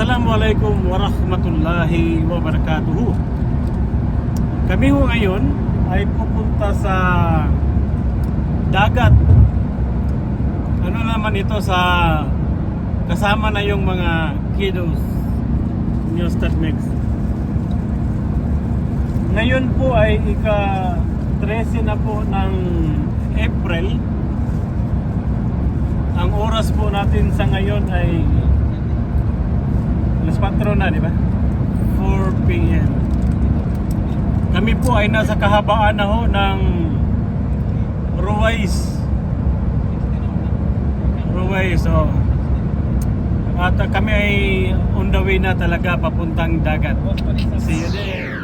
Assalamualaikum warahmatullahi wabarakatuh. Kami ho ngayon ay pupunta sa dagat. Ano naman ito sa kasama na yung mga kiddos New Start Mix. Ngayon po ay ika 13 na po ng April. Ang oras po natin sa ngayon ay alas 4 na, di ba? 4 p.m. Kami po ay nasa kahabaan na ho ng Ruwais. Ruwais, oh. At uh, kami ay on the way na talaga papuntang dagat. See you there.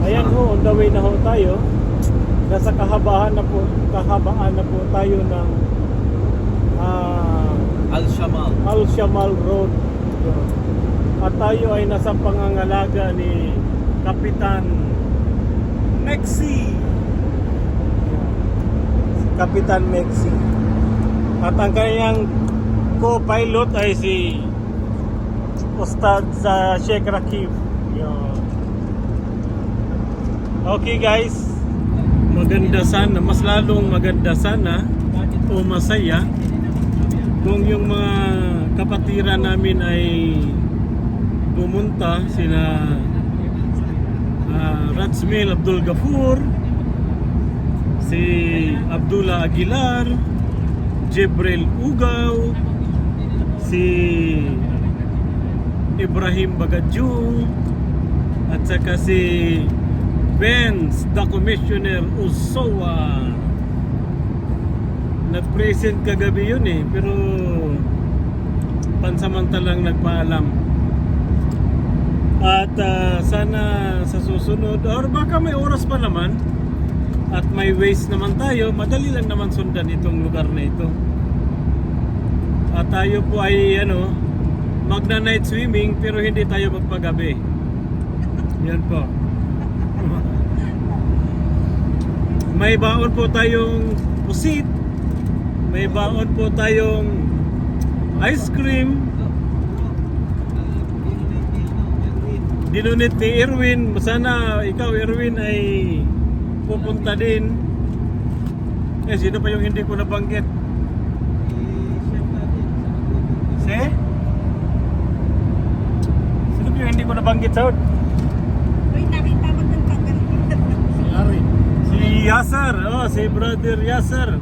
Ayan ho, on the way na ho tayo. Nasa kahabaan na po, kahabaan na po tayo ng ah, Al-Shamal. Al Shamal Road. At tayo ay nasa pangangalaga ni Kapitan Mexi. Si Kapitan Mexi. At ang kanyang co-pilot ay si Ustad sa Sheikh Rakib. Yun. Okay guys, maganda sana, mas lalong maganda sana o masaya kung yung mga kapatiran namin ay pumunta sina uh, Ratsmil Abdul Gafur si Abdullah Aguilar Jibril Ugaw si Ibrahim Bagadyong at saka si Benz the Commissioner Usowa. Nag-present kagabi yun eh pero pansamantalang nagpaalam. At ah, sana sa susunod or baka may oras pa naman at may ways naman tayo madali lang naman sundan itong lugar na ito. At tayo po ay ano magna night swimming pero hindi tayo magpagabi. Yan po may baon po tayong pusit may baon po tayong ice cream. Dinunit ni Erwin. Sana ikaw Erwin ay pupunta din. Eh, sino pa yung hindi ko nabanggit? Si? Sino pa yung hindi ko nabanggit, Saud? Yasser. Oh, si brother Yasser.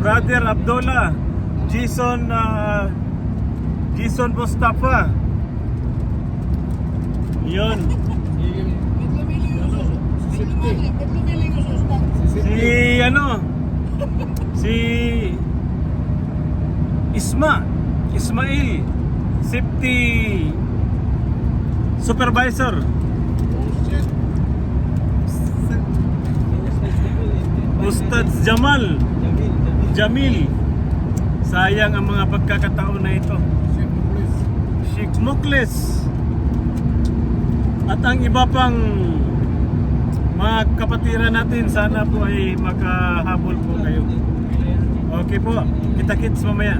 Brother Abdullah. Jason uh, Jason Mustafa. Yun. Si ano? Si Isma. Ismail. Safety Supervisor. Ustad Jamal. Jamil. Sayang ang mga pagkakataon na ito. Sheikh Muklis. At ang iba pang mga kapatiran natin, sana po ay makahabol po kayo. Okay po, kita-kits mamaya.